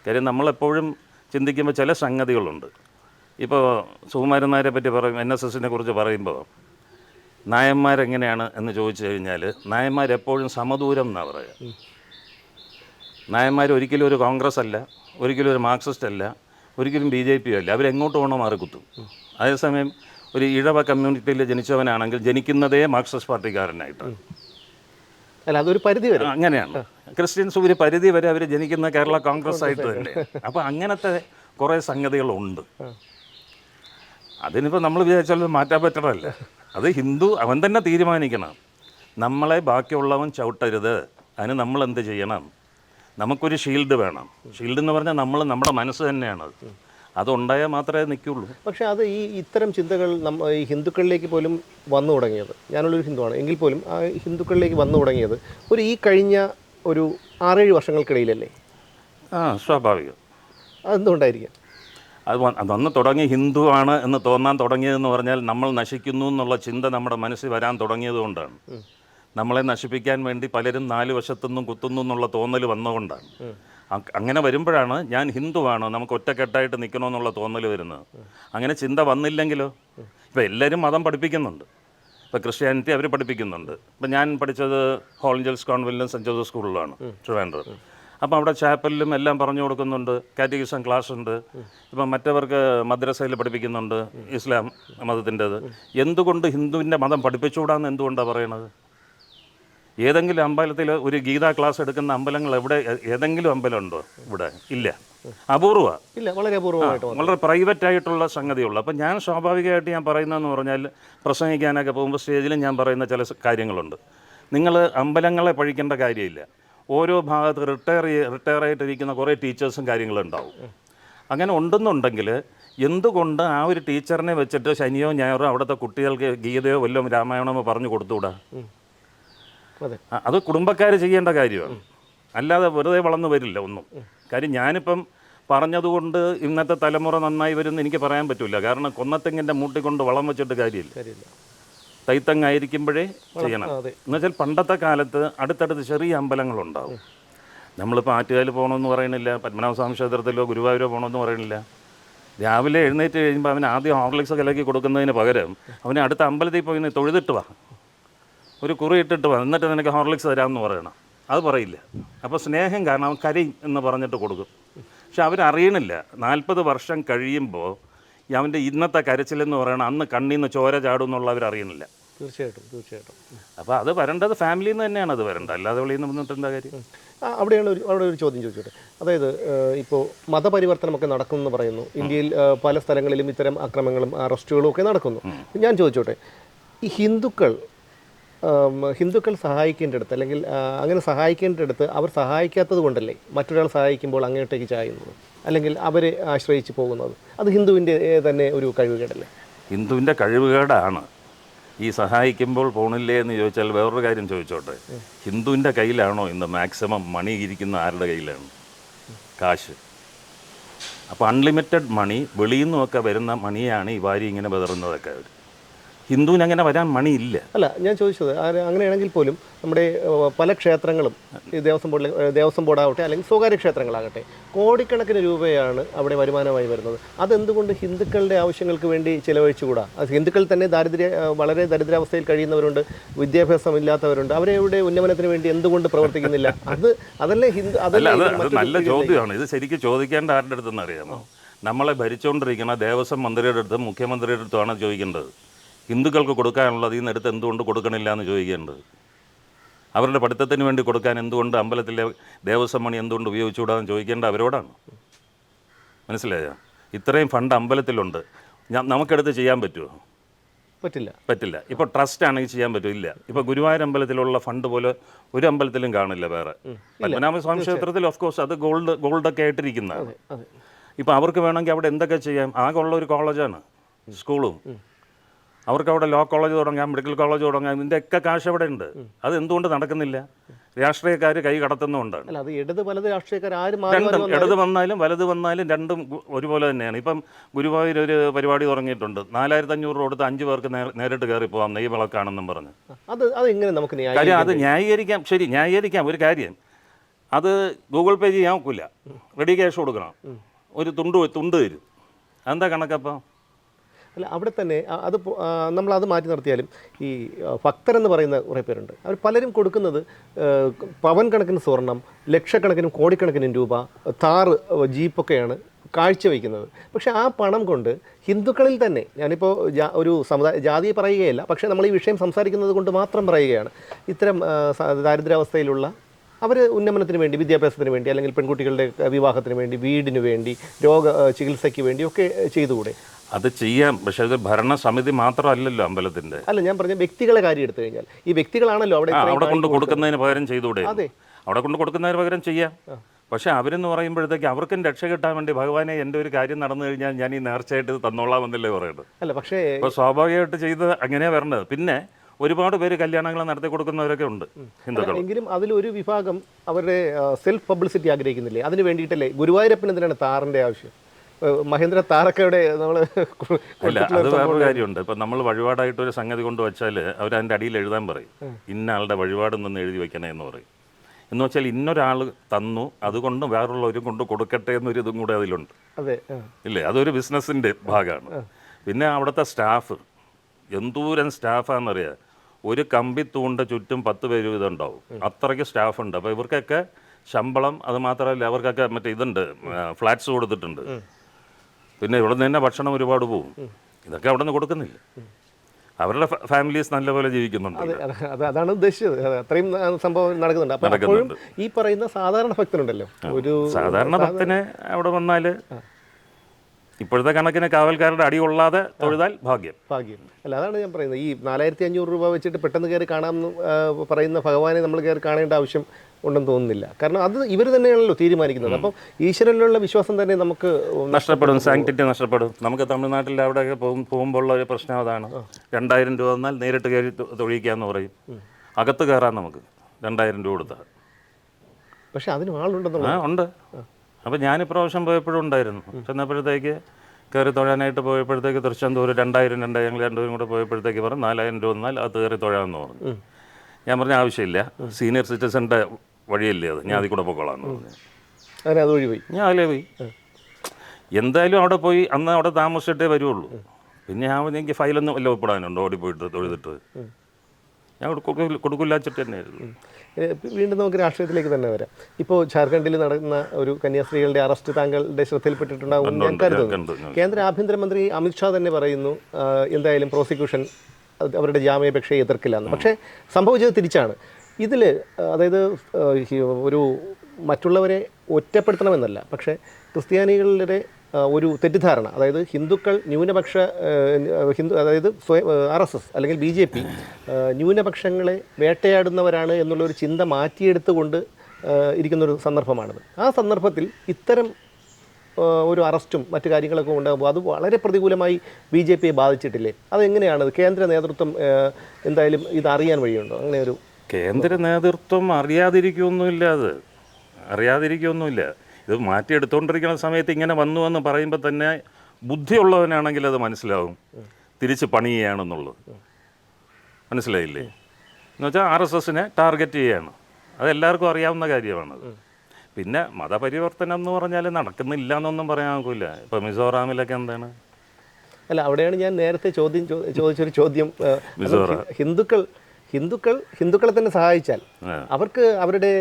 കാര്യം നമ്മളെപ്പോഴും ചിന്തിക്കുമ്പോൾ ചില സംഗതികളുണ്ട്. ഇപ്പോൾ സുകുമാരൻ നായരെ പറ്റി പറയും എൻ എസ് എസിനെ കുറിച്ച് പറയുമ്പോൾ നായന്മാരെങ്ങനെയാണ്? എന്ന് ചോദിച്ചു കഴിഞ്ഞാൽ നായന്മാരെപ്പോഴും സമദൂരം എന്നാണ് പറയുക നായന്മാർ ഒരിക്കലും ഒരു കോൺഗ്രസ് അല്ല ഒരിക്കലും ഒരു മാർക്സിസ്റ്റ് അല്ല ഒരിക്കലും ബി ജെ പി അല്ല അവരെങ്ങോട്ട് വേണോ മാറിക്കുത്തും. അതേസമയം ഒരു ഇഴവ കമ്മ്യൂണിറ്റിയിൽ ജനിച്ചവനാണെങ്കിൽ ജനിക്കുന്നതേ മാർക്സിസ്റ്റ് പാർട്ടിക്കാരനായിട്ടാണ് അല്ല അതൊരു പരിധി വരെ. അങ്ങനെയാണ്. ക്രിസ്ത്യൻസ് ഒരു പരിധി വരെ അവർ ജനിക്കുന്ന കേരള കോൺഗ്രസ് ആയിട്ട് തന്നെ. അപ്പോൾ അങ്ങനത്തെ കുറേ സംഗതികളുണ്ട്. അതിനിപ്പോൾ നമ്മൾ വിചാരിച്ചാലും മാറ്റാൻ പറ്റണമല്ല അത് ഹിന്ദു അവൻ തന്നെ തീരുമാനിക്കണം. നമ്മളെ ബാക്കിയുള്ളവൻ ചവിട്ടരുത്. അതിന് നമ്മൾ എന്ത് ചെയ്യണം? നമുക്കൊരു ഷീൽഡ് വേണം. ഷീൽഡ് എന്ന് പറഞ്ഞാൽ നമ്മൾ നമ്മുടെ മനസ്സ് തന്നെയാണ്. അതുണ്ടായാൽ മാത്രമേ നിൽക്കുള്ളൂ. പക്ഷെ അത് ഈ ഇത്തരം ചിന്തകൾ നമ്മ ഈ ഹിന്ദുക്കളിലേക്ക് പോലും വന്നു തുടങ്ങിയത് ഞാനുള്ളൊരു ഹിന്ദുവാണ് എങ്കിൽ പോലും ആ ഹിന്ദുക്കളിലേക്ക് വന്നു തുടങ്ങിയത് ഒരു ഈ കഴിഞ്ഞ ഒരു ആറേഴ് വർഷങ്ങൾക്കിടയിലല്ലേ? ആ സ്വാഭാവികം. അതെന്തുകൊണ്ടായിരിക്കാം? അത് വന്ന് തുടങ്ങി ഹിന്ദുവാണ് എന്ന് തോന്നാൻ തുടങ്ങിയതെന്ന് പറഞ്ഞാൽ നമ്മൾ നശിക്കുന്നു എന്നുള്ള ചിന്ത നമ്മുടെ മനസ്സിൽ വരാൻ തുടങ്ങിയതുകൊണ്ടാണ് നമ്മളെ നശിപ്പിക്കാൻ വേണ്ടി പലരും നാല് വശത്തുനിന്നും കുത്തുന്നു എന്നുള്ള തോന്നൽ വന്നുകൊണ്ടാണ് അങ്ങനെ വരുമ്പോഴാണ് ഞാൻ ഹിന്ദുവാണോ നമുക്ക് ഒറ്റക്കെട്ടായിട്ട് നിൽക്കണമെന്നുള്ള തോന്നൽ വരുന്നത്? അങ്ങനെ ചിന്ത വന്നില്ലെങ്കിലോ? ഇപ്പോൾ എല്ലാവരും മതം പഠിപ്പിക്കുന്നുണ്ട്. ഇപ്പോൾ ക്രിസ്ത്യാനിറ്റി അവർ പഠിപ്പിക്കുന്നുണ്ട്. ഇപ്പം ഞാൻ പഠിച്ചത് ഹോളിഞ്ചൽസ് കോൺവെന്റിലും സെന്റ് ജോസഫ് സ്കൂളിലാണ് ട്രിവാൻഡ്രം. അപ്പോൾ അവിടെ ചാപ്പലിലും എല്ലാം പറഞ്ഞു കൊടുക്കുന്നുണ്ട്. കാറ്റഗിസം ക്ലാസ് ഉണ്ട് ഇപ്പം മറ്റവർക്ക് മദ്രസയിൽ പഠിപ്പിക്കുന്നുണ്ട്. ഇസ്ലാം മതത്തിന്റെത്. എന്തുകൊണ്ട് ഹിന്ദുവിന്റെ മതം പഠിപ്പിച്ചുകൂടാന്ന് എന്തുകൊണ്ടാണ് പറയണത്? ഏതെങ്കിലും അമ്പലത്തിൽ ഒരു ഗീതാ ക്ലാസ് എടുക്കുന്ന അമ്പലങ്ങൾ എവിടെ ഏതെങ്കിലും അമ്പലമുണ്ടോ ഇവിടെ? ഇല്ല. അപൂർവ ഇല്ല വളരെ അപൂർവമായിട്ട് വളരെ പ്രൈവറ്റ് ആയിട്ടുള്ള സംഗതിയുള്ളൂ. അപ്പം ഞാൻ സ്വാഭാവികമായിട്ട് ഞാൻ പറയുന്നതെന്ന് പറഞ്ഞാൽ പ്രസംഗിക്കാനൊക്കെ പോകുമ്പോൾ സ്റ്റേജിൽ ഞാൻ പറയുന്ന ചില കാര്യങ്ങളുണ്ട്. നിങ്ങൾ അമ്പലങ്ങളെ പഴിക്കേണ്ട കാര്യമില്ല. ഓരോ ഭാഗത്ത് റിട്ടയർ റിട്ടയർ ആയിട്ടിരിക്കുന്ന കുറേ ടീച്ചേഴ്സും കാര്യങ്ങളും ഉണ്ടാവും. അങ്ങനെ ഉണ്ടെന്നുണ്ടെങ്കിൽ എന്തുകൊണ്ട് ആ ഒരു ടീച്ചറിനെ വെച്ചിട്ട് ശനിയോ ഞായറോ അവിടുത്തെ കുട്ടികൾക്ക് ഗീതയോ വല്ലതും രാമായണമോ പറഞ്ഞു കൊടുത്തുകൂടാ? അതെ. കുടുംബക്കാർ ചെയ്യേണ്ട കാര്യമാണ്. അല്ലാതെ വെറുതെ വളർന്നു വരില്ല ഒന്നും. കാര്യം ഞാനിപ്പം പറഞ്ഞതുകൊണ്ട് ഇന്നത്തെ തലമുറ നന്നായി വരുമെന്ന് എനിക്ക് പറയാൻ പറ്റില്ല കാരണം കൊന്നത്തെങ്ങിന്റെ മൂട്ടിക്കൊണ്ട് വളം വെച്ചിട്ട് കാര്യമില്ല. തൈത്തങ്ങായിരിക്കുമ്പോഴേ ചെയ്യണം. എന്നുവെച്ചാൽ പണ്ടത്തെ കാലത്ത് അടുത്തടുത്ത് ചെറിയ അമ്പലങ്ങളുണ്ടാവും. നമ്മളിപ്പോൾ ആറ്റുകാൽ പോകണമെന്ന് പറയണില്ല പത്മനാഭസ്വാമി ക്ഷേത്രത്തിലോ ഗുരുവായൂരോ പോകണമെന്ന് പറയണില്ല രാവിലെ എഴുന്നേറ്റ് കഴിയുമ്പോൾ അവന് ആദ്യം ഹോർലിക്സ് കലക്കി കൊടുക്കുന്നതിന് പകരം അവന് അടുത്ത അമ്പലത്തിൽ പോയി തൊഴുതിട്ട് വാ. ഒരു കുറി ഇട്ടിട്ട് വന്നിട്ട് എന്നിട്ട് നിനക്ക് ഹോർലിക്സ് തരാമെന്ന് പറയണം. അത് പറയില്ല. അപ്പോൾ സ്നേഹം കാരണം അവൻ കരയും എന്ന് പറഞ്ഞിട്ട് കൊടുക്കും. പക്ഷെ അവരറിയണില്ല. നാൽപ്പത് വർഷം കഴിയുമ്പോൾ അവന്റെ ഇന്നത്തെ കരച്ചിലെന്ന് പറയണം അന്ന് കണ്ണിൽ നിന്ന് ചോര ചാടും എന്നുള്ള അവരറിയണില്ല. തീർച്ചയായിട്ടും തീർച്ചയായിട്ടും. അപ്പോൾ അത് വരേണ്ടത് ഫാമിലിയിൽ നിന്ന് തന്നെയാണ് അത് വരേണ്ടത്. അല്ലാതെ വെളിയിൽ നിന്ന് വന്നിട്ട് എന്താ കാര്യം? അവിടെയാണ് ഒരു അവിടെ ഒരു ചോദ്യം ചോദിച്ചോട്ടെ. അതായത് ഇപ്പോൾ മതപരിവർത്തനമൊക്കെ നടക്കുമെന്ന് പറയുന്നു. ഇന്ത്യയിൽ പല സ്ഥലങ്ങളിലും ഇത്തരം അക്രമങ്ങളും അറസ്റ്റുകളും ഒക്കെ നടക്കുന്നു. ഞാൻ ചോദിച്ചോട്ടെ ഈ ഹിന്ദുക്കൾ ഹിന്ദുക്കൾ സഹായിക്കേണ്ടടുത്ത് അല്ലെങ്കിൽ അങ്ങനെ സഹായിക്കേണ്ടടുത്ത് അവർ സഹായിക്കാത്തത് കൊണ്ടല്ലേ മറ്റൊരാൾ സഹായിക്കുമ്പോൾ അങ്ങോട്ടേക്ക് ചായുന്നത്? അല്ലെങ്കിൽ അവരെ ആശ്രയിച്ച് പോകുന്നത്? അത് ഹിന്ദുവിന്റെ തന്നെ ഒരു കഴിവുകേടല്ലേ? ഹിന്ദുവിന്റെ കഴിവുകേടാണ്. ഈ സഹായിക്കുമ്പോൾ പോണില്ലേ എന്ന് ചോദിച്ചാൽ വേറൊരു കാര്യം ചോദിച്ചോട്ടെ. ഹിന്ദുവിന്റെ കയ്യിലാണോ ഇന്ന് മാക്സിമം മണി ഇരിക്കുന്ന ആരുടെ കയ്യിലാണ്? കാശ്. അപ്പോൾ അൺലിമിറ്റഡ് മണി വെളിയിൽ നിന്നൊക്കെ വരുന്ന മണിയാണ് ഈ വാരി ഇങ്ങനെ ബെതറുന്നതൊക്കെ അവർ. ഹിന്ദുവിന് അങ്ങനെ വരാൻ മണിയില്ല. അല്ല ഞാൻ ചോദിച്ചത് അങ്ങനെയാണെങ്കിൽ പോലും നമ്മുടെ പല ക്ഷേത്രങ്ങളും ഈ ദേവസ്വം ബോർഡിലെ ദേവസ്വം ബോർഡാവട്ടെ അല്ലെങ്കിൽ സ്വകാര്യ ക്ഷേത്രങ്ങളാകട്ടെ കോടിക്കണക്കിന് രൂപയാണ് അവിടെ വരുമാനമായി വരുന്നത്. അതെന്തുകൊണ്ട് ഹിന്ദുക്കളുടെ ആവശ്യങ്ങൾക്ക് വേണ്ടി ചിലവഴിച്ചുകൂടാ? അത് ഹിന്ദുക്കൾ തന്നെ ദാരിദ്ര്യ വളരെ ദരിദ്രാവസ്ഥയിൽ കഴിയുന്നവരുണ്ട് വിദ്യാഭ്യാസം ഇല്ലാത്തവരുണ്ട് ഇവിടെ ഉന്നമനത്തിന് വേണ്ടി എന്തുകൊണ്ട് പ്രവർത്തിക്കുന്നില്ല? അത് അതല്ലേ ഹിന്ദു അതല്ലേ നല്ല ചോദ്യമാണ്. ഇത് ശരിക്കും ചോദിക്കേണ്ട ആരുടെ അടുത്തെന്ന് അറിയാമോ? നമ്മളെ ഭരിച്ചുകൊണ്ടിരിക്കുന്ന ദേവസ്വം മന്ത്രിയുടെ അടുത്തും മുഖ്യമന്ത്രിയുടെ അടുത്തുമാണ് ചോദിക്കേണ്ടത്. ഹിന്ദുക്കൾക്ക് കൊടുക്കാനുള്ളത് ഈ എടുത്ത് എന്തുകൊണ്ട് കൊടുക്കണില്ല എന്ന് ചോദിക്കേണ്ടത്. അവരുടെ പഠിത്തത്തിന് വേണ്ടി കൊടുക്കാൻ എന്തുകൊണ്ട് അമ്പലത്തിലെ ദേവസ്വം മണി എന്തുകൊണ്ട് ഉപയോഗിച്ചുകൂടാന്ന് ചോദിക്കേണ്ട അവരോടാണ്. മനസ്സിലായോ? ഇത്രയും ഫണ്ട് അമ്പലത്തിലുണ്ട്. ഞാൻ നമുക്കെടുത്ത് ചെയ്യാൻ പറ്റുമോ പറ്റില്ല. പറ്റില്ല. ഇപ്പോൾ ട്രസ്റ്റ് ആണെങ്കിൽ ചെയ്യാൻ പറ്റും. ഇല്ല. ഇപ്പോൾ ഗുരുവായൂർ അമ്പലത്തിലുള്ള ഫണ്ട് പോലെ ഒരു അമ്പലത്തിലും കാണില്ല വേറെ. പത്മനാഭസ്വാമി ക്ഷേത്രത്തിൽ ഓഫ് കോഴ്സ് അത് ഗോൾഡ് ഗോൾഡൊക്കെ ആയിട്ടിരിക്കുന്നതാണ്. ഇപ്പോൾ അവർക്ക് വേണമെങ്കിൽ അവിടെ എന്തൊക്കെ ചെയ്യാം? ആകെ ഉള്ള ഒരു കോളേജാണ് സ്കൂളും അവർക്ക് അവിടെ ലോ കോളേജ് തുടങ്ങാം മെഡിക്കൽ കോളേജ് തുടങ്ങാം ഇതിന്റെ ഒക്കെ കാശ് അവിടെ ഉണ്ട് അത് എന്തുകൊണ്ട് നടക്കുന്നില്ല? രാഷ്ട്രീയക്കാർ കൈ കടത്തുന്നുണ്ട് രണ്ടും വന്നാലും ഇടത് വന്നാലും വലത് വന്നാലും രണ്ടും ഒരുപോലെ തന്നെയാണ്. ഇപ്പം ഗുരുവായൂർ ഒരു പരിപാടി തുടങ്ങിയിട്ടുണ്ട്. നാലായിരത്തി അഞ്ഞൂറ് കൊടുത്ത് അഞ്ച് പേർക്ക് നേരിട്ട് കയറി പോകാം നെയ് വിളക്കാണെന്നും പറഞ്ഞ്. അത് അത് എങ്ങനെ നമുക്ക് കാര്യം അത് ന്യായീകരിക്കാം. ശരി ന്യായീകരിക്കാം. ഒരു കാര്യം. അത് ഗൂഗിൾ പേ ചെയ്യാൻ ഒക്കില്ല. റെഡി ക്യാഷ് കൊടുക്കണം. ഒരു തുണ്ട് തുണ്ട് തരും. എന്താ കണക്കപ്പം? അല്ല അവിടെ തന്നെ അത് നമ്മളത് മാറ്റി നടത്തിയാലും ഈ ഭക്തർ എന്ന് പറയുന്ന കുറേ പേരുണ്ട്. അവർ പലരും കൊടുക്കുന്നത് പവൻ കണക്കിന് സ്വർണം ലക്ഷക്കണക്കിനും കോടിക്കണക്കിനും രൂപ താറ് ജീപ്പൊക്കെയാണ് കാഴ്ചവെക്കുന്നത് പക്ഷേ ആ പണം കൊണ്ട് ഹിന്ദുക്കളിൽ തന്നെ ഞാനിപ്പോൾ ഒരു സമുദായ ജാതി പറയുകയല്ല പക്ഷേ നമ്മൾ ഈ വിഷയം സംസാരിക്കുന്നത് കൊണ്ട് മാത്രം പറയുകയാണ്. ഇത്തരം ദാരിദ്ര്യാവസ്ഥയിലുള്ള അവർ ഉന്നമനത്തിന് വേണ്ടി വിദ്യാഭ്യാസത്തിന് വേണ്ടി അല്ലെങ്കിൽ പെൺകുട്ടികളുടെ വിവാഹത്തിന് വേണ്ടി വീടിന് വേണ്ടി രോഗ ചികിത്സയ്ക്ക് വേണ്ടി ഒക്കെ ചെയ്തുകൂടെ? അത് ചെയ്യാം. പക്ഷെ അത് ഭരണസമിതി മാത്രമല്ലല്ലോ അമ്പലത്തിന്റെ അല്ല ഞാൻ പറഞ്ഞ വ്യക്തികളെ കാര്യം എടുത്തു കഴിഞ്ഞാൽ ഈ വ്യക്തികളാണല്ലോ അവിടെ അവിടെ കൊണ്ട്. കൊടുക്കുന്നതിന് പകരം ചെയ്തുകൂടെ? അതെ. അവിടെ കൊണ്ട് കൊടുക്കുന്നതിന് പകരം ചെയ്യാം. പക്ഷേ അവരെന്ന് പറയുമ്പോഴത്തേക്ക് അവർക്കും രക്ഷ കിട്ടാൻ വേണ്ടി ഭഗവാനെ എന്റെ ഒരു കാര്യം നടന്നു കഴിഞ്ഞാൽ ഞാൻ ഈ നേർച്ചയായിട്ട് തന്നോളാമെന്നല്ലേ പറയുന്നത്. അല്ല പക്ഷേ ഇപ്പോൾ സ്വാഭാവികമായിട്ട് ചെയ്ത് അങ്ങനെയാണ് വരേണ്ടത്. പിന്നെ ഒരുപാട് പേര് കല്യാണങ്ങൾ നടത്തി കൊടുക്കുന്നവരൊക്കെ ഉണ്ട് ഹിന്ദുക്കൾ. എങ്കിലും അതിലൊരു വിഭാഗം അവരുടെ സെൽഫ് പബ്ലിസിറ്റി ആഗ്രഹിക്കുന്നില്ലേ? അതിന് വേണ്ടിയിട്ടല്ലേ? ഗുരുവായൂരപ്പൻ എന്തിനാണ് താറിന്റെ ആവശ്യം? മഹേന്ദ്ര താറക്കയുടെ നമ്മൾ അല്ല അത് വേറൊരു കാര്യമുണ്ട്. ഇപ്പം നമ്മൾ വഴിപാടായിട്ട് ഒരു സംഗതി കൊണ്ട് വെച്ചാൽ അവർ അതിന്റെ അടിയിൽ എഴുതാൻ പറയും. ഇന്ന ആളുടെ വഴിപാട് നിന്ന് എഴുതി വെക്കണേ എന്ന് പറയും. എന്ന് വെച്ചാൽ ഇന്നൊരാൾ തന്നു അതുകൊണ്ട് വേറുള്ളവരും കൊണ്ട് കൊടുക്കട്ടെ എന്നൊരു ഇതും കൂടെ അതിലുണ്ട്. അതെ. ഇല്ലേ? അതൊരു ബിസിനസ്സിന്റെ ഭാഗമാണ്. പിന്നെ അവിടുത്തെ സ്റ്റാഫ് എന്തൂരം സ്റ്റാഫാണെന്നറിയാം ഒരു കമ്പി തൂണ്ട ചുറ്റും പത്ത് പേര് ഇതുണ്ടാവും. ഉണ്ടാവും അത്രയ്ക്ക് സ്റ്റാഫ് ഉണ്ട്. അപ്പോൾ ഇവർക്കൊക്കെ ശമ്പളം അത് മാത്രമല്ല അവർക്കൊക്കെ മറ്റേ ഇതുണ്ട് ഫ്ലാറ്റ്സ് കൊടുത്തിട്ടുണ്ട്. പിന്നെ ഇവിടെ നിന്ന് തന്നെ ഭക്ഷണം ഒരുപാട് പോകും ഇതൊക്കെ അവിടെ നിന്ന് കൊടുക്കുന്നില്ല അവരുടെ ഫാമിലീസ് നല്ലപോലെ ജീവിക്കുന്നുണ്ട് അതെ അത് അത് അതാണ് ഉദ്ദേശിച്ചത്. അതെ, അത്രയും സംഭവം നടക്കുന്നുണ്ട്. അപ്പം അപ്പോഴും ഈ പറയുന്ന സാധാരണ ഭക്തനുണ്ടല്ലോ ഒരു സാധാരണ ഭക്തന് അവിടെ വന്നാൽ ഇപ്പോഴത്തെ കണക്കിന് കാവൽക്കാരുടെ അടി കൊള്ളാതെ തൊഴുതാൽ ഭാഗ്യം. ഭാഗ്യം. അല്ല അതാണ് ഞാൻ പറയുന്നത്. ഈ നാലായിരത്തി അഞ്ഞൂറ് രൂപ വെച്ചിട്ട് പെട്ടെന്ന് കയറി കാണാമെന്ന് പറയുന്ന ഭഗവാനെ നമ്മൾ കയറി കാണേണ്ട ആവശ്യം ഉണ്ടെന്ന് തോന്നുന്നില്ല. കാരണം അത് ഇവർ തന്നെയാണല്ലോ തീരുമാനിക്കുന്നത്. അപ്പം ഈശ്വരനിലുള്ള വിശ്വാസം തന്നെ നമുക്ക് നഷ്ടപ്പെടും. സാങ്ക്ടിറ്റി നഷ്ടപ്പെടും. നമുക്ക് തമിഴ്നാട്ടിൽ അവിടെയൊക്കെ പോകും പോകുമ്പോൾ ഉള്ള ഒരു പ്രശ്നം അതാണ്. രണ്ടായിരം രൂപ എന്നാൽ നേരിട്ട് കയറി തൊഴിക്കാന്ന് തൊഴിയിക്കാന്ന് പറയും. അകത്ത് കയറാം നമുക്ക്. രണ്ടായിരം രൂപ കൊടുത്താൽ. പക്ഷെ അതിന് ആളുണ്ടെന്നുള്ള ഉണ്ട്. അപ്പോൾ ഞാൻ ഇപ്രാവശ്യം പോയപ്പോഴും ഉണ്ടായിരുന്നു. ചെന്നപ്പോഴത്തേക്ക് കയറി തൊഴാനായിട്ട് പോയപ്പോഴത്തേക്ക് തൃശ്ശന്തൂർ രണ്ടായിരം രണ്ടായിരം ഞങ്ങൾ രണ്ടുപേരും കൂടെ പോയപ്പോഴത്തേക്ക് പറഞ്ഞു നാലായിരം രൂപ വന്നാൽ അത് കയറി തൊഴാമെന്ന് പറഞ്ഞു. ഞാൻ പറഞ്ഞ ആവശ്യമില്ല. സീനിയർ സിറ്റിസന്റെ വഴിയല്ലേ അത്? ഞാൻ അതിൽ കൂടെ പോയിക്കോളാം എന്ന് പറഞ്ഞു. അത് വഴി പോയി? ഞാൻ അതിലേ പോയി. എന്തായാലും അവിടെ പോയി അന്ന് അവിടെ താമസിച്ചിട്ടേ വരുള്ളൂ. പിന്നെ ഞാൻ എനിക്ക് ഫയലൊന്നും വല്ല ഒപ്പിടാനുണ്ട് ഓടിപ്പോയിട്ട് തൊഴുതിട്ട്. ഞാൻ കൊടുക്കില്ല കൊടുക്കില്ലാച്ചിട്ട് തന്നെയായിരുന്നു. ഏ, വീണ്ടും നമുക്ക് രാഷ്ട്രീയത്തിലേക്ക് തന്നെ വരാം. ഇപ്പോൾ ജാർഖണ്ഡിൽ നടക്കുന്ന ഒരു കന്യാസ്ത്രീകളുടെ അറസ്റ്റ് താങ്കളുടെ ശ്രദ്ധയിൽപ്പെട്ടിട്ടുണ്ടാവും ഞാൻ കരുതുന്നു. കേന്ദ്ര ആഭ്യന്തരമന്ത്രി അമിത്ഷാ തന്നെ പറയുന്നു എന്തായാലും പ്രോസിക്യൂഷൻ അവരുടെ ജാമ്യാപേക്ഷയെ എതിർക്കില്ല എന്ന് പക്ഷേ സംഭവിച്ചത് തിരിച്ചാണ്. ഇതിൽ അതായത് ഒരു മറ്റുള്ളവരെ ഒറ്റപ്പെടുത്തണമെന്നല്ല. പക്ഷേ ക്രിസ്ത്യാനികളുടെ ഒരു തെറ്റിദ്ധാരണ. അതായത് ഹിന്ദുക്കൾ ന്യൂനപക്ഷ ഹിന്ദു അതായത് സ്വയം ആർ എസ് എസ് അല്ലെങ്കിൽ ബി ജെ പി ന്യൂനപക്ഷങ്ങളെ വേട്ടയാടുന്നവരാണ് എന്നുള്ളൊരു ചിന്ത മാറ്റിയെടുത്തുകൊണ്ട് ഇരിക്കുന്നൊരു സന്ദർഭമാണിത്. ആ സന്ദർഭത്തിൽ ഇത്തരം ഒരു അറസ്റ്റും മറ്റു കാര്യങ്ങളൊക്കെ ഉണ്ടാകുമ്പോൾ അത് വളരെ പ്രതികൂലമായി ബി ജെ പിയെ ബാധിച്ചിട്ടില്ലേ? അതെങ്ങനെയാണ്? കേന്ദ്ര നേതൃത്വം എന്തായാലും ഇത് അറിയാൻ വഴിയുണ്ടോ? അങ്ങനെ ഒരു കേന്ദ്ര നേതൃത്വം അറിയാതിരിക്കുകയൊന്നുമില്ല അത്. അറിയാതിരിക്കുകയൊന്നുമില്ല ഇത് മാറ്റിയെടുത്തുകൊണ്ടിരിക്കുന്ന സമയത്ത് ഇങ്ങനെ വന്നു എന്ന് പറയുമ്പോൾ തന്നെ ബുദ്ധിയുള്ളവനാണെങ്കിൽ അത് മനസ്സിലാവും. തിരിച്ച് പണിയുകയാണെന്നുള്ളത്. മനസ്സിലായില്ലേ? എന്ന് വെച്ചാൽ ആർ എസ് എസിനെ ടാർഗറ്റ് ചെയ്യുകയാണ്. അതെല്ലാവർക്കും അറിയാവുന്ന കാര്യമാണത്. പിന്നെ മതപരിവർത്തനം എന്ന് പറഞ്ഞാൽ നടക്കുന്നില്ല എന്നൊന്നും പറയാൻ നോക്കില്ല ഇപ്പോൾ മിസോറാമിലൊക്കെ എന്താണ്? അല്ല അവിടെയാണ് ഞാൻ നേരത്തെ ചോദ്യം ചോദിച്ചൊരു ചോദ്യം. ഹിന്ദുക്കൾ ഹിന്ദുക്കൾ ഹിന്ദുക്കളെ തന്നെ സഹായിച്ചാൽ അവർക്ക് അവരുടെ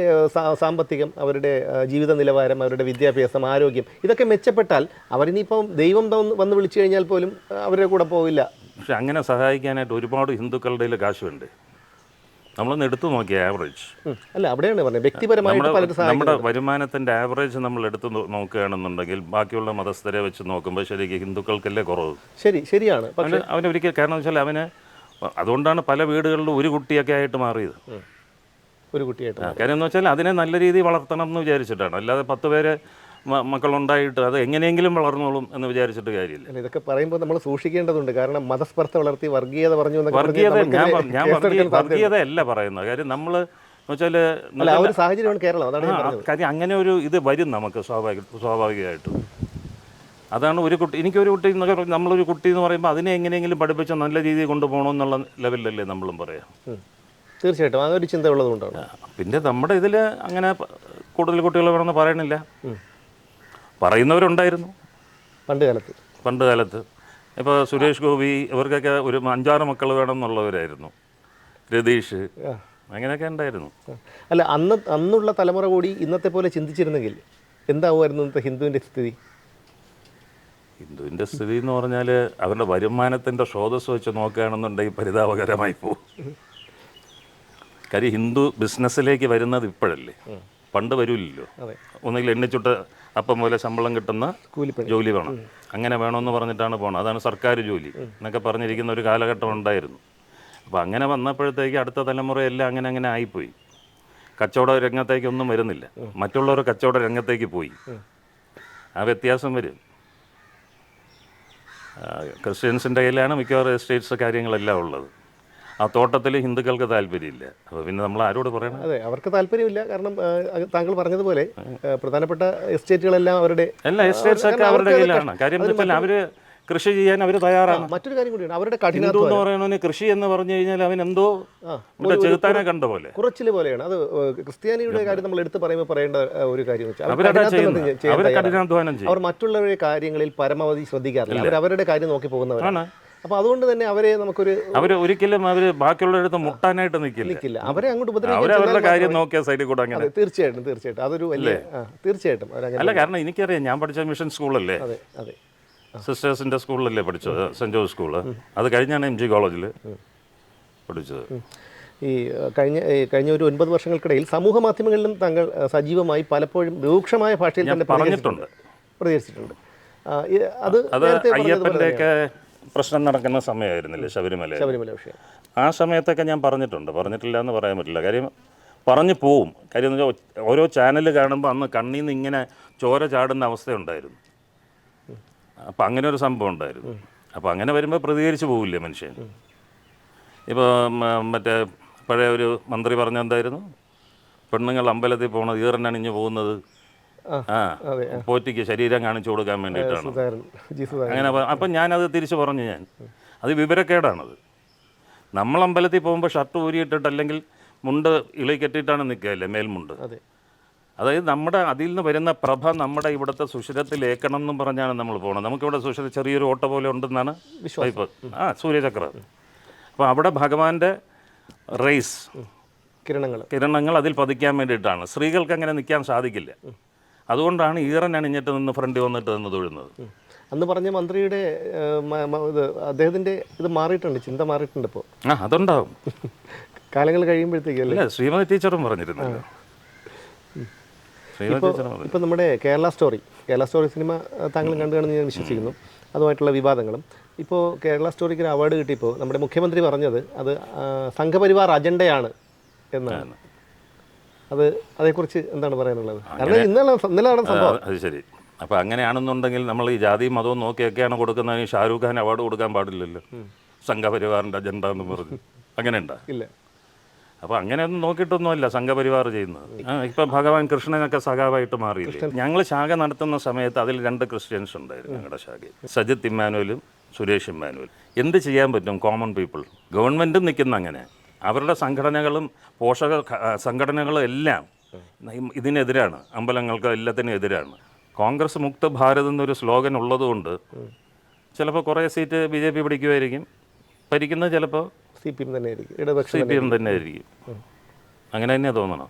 സാമ്പത്തികം അവരുടെ ജീവിത നിലവാരം അവരുടെ വിദ്യാഭ്യാസം ആരോഗ്യം ഇതൊക്കെ മെച്ചപ്പെട്ടാൽ അവരിനിയിപ്പം ദൈവം വന്ന് വന്ന് വിളിച്ചു കഴിഞ്ഞാൽ പോലും അവരുടെ കൂടെ പോവില്ല. പക്ഷെ അങ്ങനെ സഹായിക്കാനായിട്ട് ഒരുപാട് ഹിന്ദുക്കളുടെ കാശുണ്ട്. നമ്മളൊന്ന് എടുത്തു നോക്കിയ ആവറേജ് അല്ല അവിടെയാണ് പറഞ്ഞത്. വ്യക്തിപരമായിട്ട് നമ്മുടെ വരുമാനത്തിന്റെ ആവറേജ് നമ്മൾ എടുത്ത് നോക്കുകയാണെന്നുണ്ടെങ്കിൽ ബാക്കിയുള്ള മതസ്ഥരെ വെച്ച് നോക്കുമ്പോൾ ശരിക്കും ഹിന്ദുക്കൾക്കല്ലേ കുറവ്? ശരി ശരിയാണ്. അവന് അവനൊരിക്കൽ കാരണം വെച്ചാൽ അവന് അതുകൊണ്ടാണ് പല വീടുകളിലും ഒരു കുട്ടിയൊക്കെ ആയിട്ട് മാറിയത്. ഒരു കുട്ടിയായിട്ട് കാര്യം എന്ന് വെച്ചാൽ അതിനെ നല്ല രീതിയിൽ വളർത്തണം എന്ന് വിചാരിച്ചിട്ടാണ്. അല്ലാതെ പത്ത് പേരെ മക്കളുണ്ടായിട്ട് അത് എങ്ങനെയെങ്കിലും വളർന്നോളും എന്ന് വിചാരിച്ചിട്ട് കാര്യമില്ല. ഇതൊക്കെ പറയുമ്പോൾ നമ്മൾ സൂക്ഷിക്കേണ്ടതുണ്ട്. കാരണം മതസ്പർദ്ധ വളർത്തി വർഗീയത പറഞ്ഞു വർഗീയത ഞാൻ ഞാൻ. വർഗീയത അല്ല പറയുന്നത്. കാര്യം നമ്മൾ വെച്ചാൽ സാഹചര്യമാണ് കേരളം. കാര്യം അങ്ങനെ ഒരു ഇത് വരും നമുക്ക് സ്വാഭാവിക സ്വാഭാവികമായിട്ടും. അതാണ് ഒരു കുട്ടി എനിക്കൊരു കുട്ടി എന്നൊക്കെ നമ്മളൊരു കുട്ടി എന്ന് പറയുമ്പോൾ അതിനെ എങ്ങനെയെങ്കിലും പഠിപ്പിച്ച് നല്ല രീതിയിൽ കൊണ്ടുപോകണം എന്നുള്ള ലെവലിലല്ലേ നമ്മളും പറയാം. തീർച്ചയായിട്ടും. അതൊരു ചിന്ത ഉള്ളതുകൊണ്ടാണ് പിന്നെ നമ്മുടെ ഇതിൽ അങ്ങനെ കൂടുതൽ കുട്ടികൾ വേണമെന്ന് പറയണില്ല. പറയുന്നവരുണ്ടായിരുന്നു. പണ്ട് കാലത്ത്. പണ്ട് കാലത്ത്. ഇപ്പോൾ സുരേഷ് ഗോപി ഇവർക്കൊക്കെ ഒരു അഞ്ചാറ് മക്കൾ വേണം എന്നുള്ളവരായിരുന്നു രതീഷ്. അങ്ങനെയൊക്കെ ഉണ്ടായിരുന്നു. അല്ല അന്ന് അന്നുള്ള തലമുറ കൂടി ഇന്നത്തെ പോലെ ചിന്തിച്ചിരുന്നെങ്കിൽ എന്താവുമായിരുന്നു ഇന്നത്തെ ഹിന്ദുവിന്റെ സ്ഥിതി? ഹിന്ദുവിന്റെ സ്ഥിതി എന്ന് പറഞ്ഞാൽ അവരുടെ വരുമാനത്തിന്റെ സ്രോതസ് വെച്ച് നോക്കുകയാണെന്നുണ്ടെങ്കിൽ പരിതാപകരമായി പോകും. കാര്യം ഹിന്ദു ബിസിനസ്സിലേക്ക് വരുന്നത് ഇപ്പോഴല്ലേ? പണ്ട് വരില്ലല്ലോ. ഒന്നുകിൽ എണ്ണിച്ചുട്ട് അപ്പം പോലെ ശമ്പളം കിട്ടുന്ന ജോലി വേണം. അങ്ങനെ വേണമെന്ന് പറഞ്ഞിട്ടാണ് പോണത്. അതാണ് സർക്കാർ ജോലി എന്നൊക്കെ പറഞ്ഞിരിക്കുന്ന ഒരു കാലഘട്ടം ഉണ്ടായിരുന്നു. അപ്പോൾ അങ്ങനെ വന്നപ്പോഴത്തേക്ക് അടുത്ത തലമുറയെല്ലാം അങ്ങനെ അങ്ങനെ ആയിപ്പോയി. കച്ചവട രംഗത്തേക്കൊന്നും വരുന്നില്ല. മറ്റുള്ളവർ കച്ചവട രംഗത്തേക്ക് പോയി. ആ വ്യത്യാസം വരും. ക്രിസ്ത്യൻസിന്റെ കയ്യിലാണ് മിക്കവാറും എസ്റ്റേറ്റ്സ് കാര്യങ്ങളെല്ലാം ഉള്ളത്. ആ തോട്ടത്തിൽ ഹിന്ദുക്കൾക്ക് താല്പര്യമില്ല. അപ്പോൾ പിന്നെ നമ്മൾ ആരോട് പറയണം? അതെ അവർക്ക് താല്പര്യമില്ല. കാരണം താങ്കൾ പറഞ്ഞതുപോലെ പ്രധാനപ്പെട്ട എസ്റ്റേറ്റുകളെല്ലാം അവരുടെ എല്ലാ എസ്റ്റേറ്റ്സ് ഒക്കെ അവരുടെ കയ്യിലാണ്. കാര്യം അവർ കൃഷി ചെയ്യാൻ അവർ തയ്യാറാണ്. മറ്റൊരു കാര്യം കൂടിയാണ് അവരുടെ ഹിന്ദു എന്ന് പറയുന്നവന് കൃഷി എന്ന് പറഞ്ഞു കഴിഞ്ഞാൽ അവൻ എന്തോ ചെറുത്താനെ കണ്ട പോലെ. കുറച്ചിൽ പോലെയാണ്. അത് ക്രിസ്ത്യാനിയുടെ കാര്യം നമ്മൾ എടുത്ത് പറയുമ്പോൾ പറയേണ്ട ഒരു കാര്യം വെച്ചാൽ അവർ മറ്റുള്ളവരുടെ കാര്യങ്ങളിൽ പരമാവധി ശ്രദ്ധിക്കാറില്ല. അവർ അവരുടെ കാര്യം നോക്കി പോകുന്നവരാണ്. അപ്പൊ അപ്പോൾ അതുകൊണ്ട് തന്നെ അവരെ നമുക്കൊരു അവർ ഒരിക്കലും അവർ ബാക്കിയുള്ളവരുടെ മുട്ടാനായിട്ട് നിൽക്കില്ല. നിൽക്കില്ല. അവരെ അങ്ങോട്ട് ഉപദ്രവിക്കാൻ കാര്യം നോക്കിയ സൈഡിൽ കൂടെ അങ്ങനെ. തീർച്ചയായിട്ടും തീർച്ചയായിട്ടും. അതൊരു വലിയ തീർച്ചയായിട്ടും അല്ല കാരണം എനിക്കറിയാം ഞാൻ പഠിച്ച മിഷൻ സ്കൂളല്ലേ? അതെ അതെ. സിസ്റ്റേഴ്സിന്റെ സ്കൂളിലല്ലേ പഠിച്ചത്? സെന്റ് ജോസ് സ്കൂൾ അത് കഴിഞ്ഞാണ് എം ജി കോളേജിൽ പഠിച്ചത്. ഈ കഴിഞ്ഞ കഴിഞ്ഞ ഒരു ഒൻപത് വർഷങ്ങൾക്കിടയിൽ സമൂഹ മാധ്യമങ്ങളിലും താങ്കൾ സജീവമായി പലപ്പോഴും രൂക്ഷമായ ഭാഷയിൽ തന്നെ പറഞ്ഞിട്ടുണ്ട്. പ്രതികരിച്ചിട്ടുണ്ട്. അത് അയ്യപ്പന്റെയൊക്കെ പ്രശ്നം നടക്കുന്ന സമയമായിരുന്നില്ലേ ശബരിമല ശബരിമല വിഷയം. ആ സമയത്തൊക്കെ ഞാൻ പറഞ്ഞിട്ടുണ്ട്. പറഞ്ഞിട്ടില്ല എന്ന് പറയാൻ പറ്റില്ല. കാര്യം പറഞ്ഞു പോവും. കാര്യം എന്ന് വെച്ചാൽ ഓരോ ചാനൽ കാണുമ്പോൾ അന്ന് കണ്ണിൽ നിന്ന് ഇങ്ങനെ ചോര ചാടുന്ന അവസ്ഥയുണ്ടായിരുന്നു. അപ്പം അങ്ങനെ ഒരു സംഭവം ഉണ്ടായിരുന്നു. അപ്പോൾ അങ്ങനെ വരുമ്പോൾ പ്രതികരിച്ച് പോവില്ലേ മനുഷ്യൻ? ഇപ്പോൾ മറ്റേ പഴയ ഒരു മന്ത്രി പറഞ്ഞ എന്തായിരുന്നു? പെണ്ണുങ്ങൾ അമ്പലത്തിൽ പോണത് ഈറനണിഞ്ഞ് പോകുന്നത്. ആ, പോറ്റിക്ക് ശരീരം കാണിച്ചു കൊടുക്കാൻ വേണ്ടിയിട്ടാണ്. അങ്ങനെ അപ്പം ഞാനത് തിരിച്ചു പറഞ്ഞു ഞാൻ. അത് വിവരക്കേടാണത്. നമ്മൾ അമ്പലത്തിൽ പോകുമ്പോൾ ഷർട്ട് ഊരിയിട്ടിട്ട് അല്ലെങ്കിൽ മുണ്ട് ഇളി കെട്ടിയിട്ടാണ് നിൽക്കുകയല്ലേ മേൽമുണ്ട്? അതായത് നമ്മുടെ അതിൽ നിന്ന് വരുന്ന പ്രഭ നമ്മുടെ ഇവിടുത്തെ സുഷിരത്തിലേക്കണം എന്നും പറഞ്ഞാണ് നമ്മൾ പോകുന്നത് നമുക്കിവിടെ സുഷിര ചെറിയൊരു ഓട്ട പോലെ ഉണ്ടെന്നാണ് വിശ്വാസം. ആ സൂര്യചക്രം. അപ്പോൾ അവിടെ ഭഗവാന്റെ റേസ് കിരണങ്ങൾ. കിരണങ്ങൾ അതിൽ പതിക്കാൻ വേണ്ടിയിട്ടാണ്. സ്ത്രീകൾക്ക് അങ്ങനെ നിൽക്കാൻ സാധിക്കില്ല. അതുകൊണ്ടാണ് ഈറൻ അണിഞ്ഞിട്ട് നിന്ന് ഫ്രണ്ടിൽ വന്നിട്ട് നിന്ന് തൊഴുന്നത്. അന്ന് പറഞ്ഞ മന്ത്രിയുടെ ഇത് അദ്ദേഹത്തിന്റെ ഇത് മാറിയിട്ടുണ്ട് ചിന്ത മാറിയിട്ടുണ്ട് ഇപ്പോൾ ആ അതുണ്ടാവും. കാലങ്ങൾ കഴിയുമ്പോഴത്തേക്കല്ലേ? അല്ലേ ശ്രീമതി ടീച്ചറും പറഞ്ഞിരുന്നല്ലോ. ഇപ്പം നമ്മുടെ Kerala story Kerala story cinema താങ്കളും കണ്ടു കാണുമെന്ന് ഞാൻ വിശ്വസിക്കുന്നു. അതുമായിട്ടുള്ള വിവാദങ്ങളും. ഇപ്പോൾ കേരള സ്റ്റോറിക്ക് ഒരു അവാർഡ് കിട്ടിയപ്പോൾ നമ്മുടെ മുഖ്യമന്ത്രി പറഞ്ഞത് അത് സംഘപരിവാർ അജണ്ടയാണ് എന്നാണ്. അത് അതേക്കുറിച്ച് എന്താണ് പറയാനുള്ളത്? കാരണം ഇന്നലെ ഇന്നലെ സംഭവം. അത് ശരി. അപ്പോൾ അങ്ങനെയാണെന്നുണ്ടെങ്കിൽ നമ്മൾ ഈ ജാതി മതവും നോക്കിയൊക്കെയാണ് കൊടുക്കുന്നതെങ്കിൽ ഷാരൂഖ് ഖാൻ അവാർഡ് കൊടുക്കാൻ പാടില്ലല്ലോ. സംഘപരിവാറിന്റെ അജണ്ട എന്ന് പറഞ്ഞു. അങ്ങനെ ഉണ്ടോ ഇല്ല. അപ്പോൾ അങ്ങനെയൊന്നും നോക്കിയിട്ടൊന്നുമല്ല സംഘപരിവാർ ചെയ്യുന്നത്. ഇപ്പം ഭഗവാൻ കൃഷ്ണനൊക്കെ സഖാവായിട്ട് മാറിയില്ലേ? ഞങ്ങൾ ശാഖ നടത്തുന്ന സമയത്ത് അതിൽ രണ്ട് ക്രിസ്ത്യൻസ് ഉണ്ടായിരുന്നു ഞങ്ങളുടെ ശാഖയിൽ. സജിത് ഇമ്മാനുവലും സുരേഷ് ഇമ്മാനുവൽ എന്ത് ചെയ്യാൻ പറ്റും കോമൺ പീപ്പിൾ ഗവൺമെന്റും നിൽക്കുന്ന അങ്ങനെ. അവരുടെ സംഘടനകളും പോഷക സംഘടനകളും എല്ലാം ഇതിനെതിരാണ്. അമ്പലങ്ങൾക്ക് എല്ലാത്തിനും എതിരാണ്. കോൺഗ്രസ് മുക്ത ഭാരത് എന്നൊരു സ്ലോഗൻ ഉള്ളതുകൊണ്ട് ചിലപ്പോൾ കുറേ സീറ്റ് ബി ജെ പി പിടിക്കുമായിരിക്കും ഭരിക്കുന്നത് ചിലപ്പോൾ സി പി എം തന്നെ ആയിരിക്കും ഇടതുപക്ഷ സി പി എം തന്നെ ആയിരിക്കും അങ്ങനെ തന്നെയാണ് തോന്നണം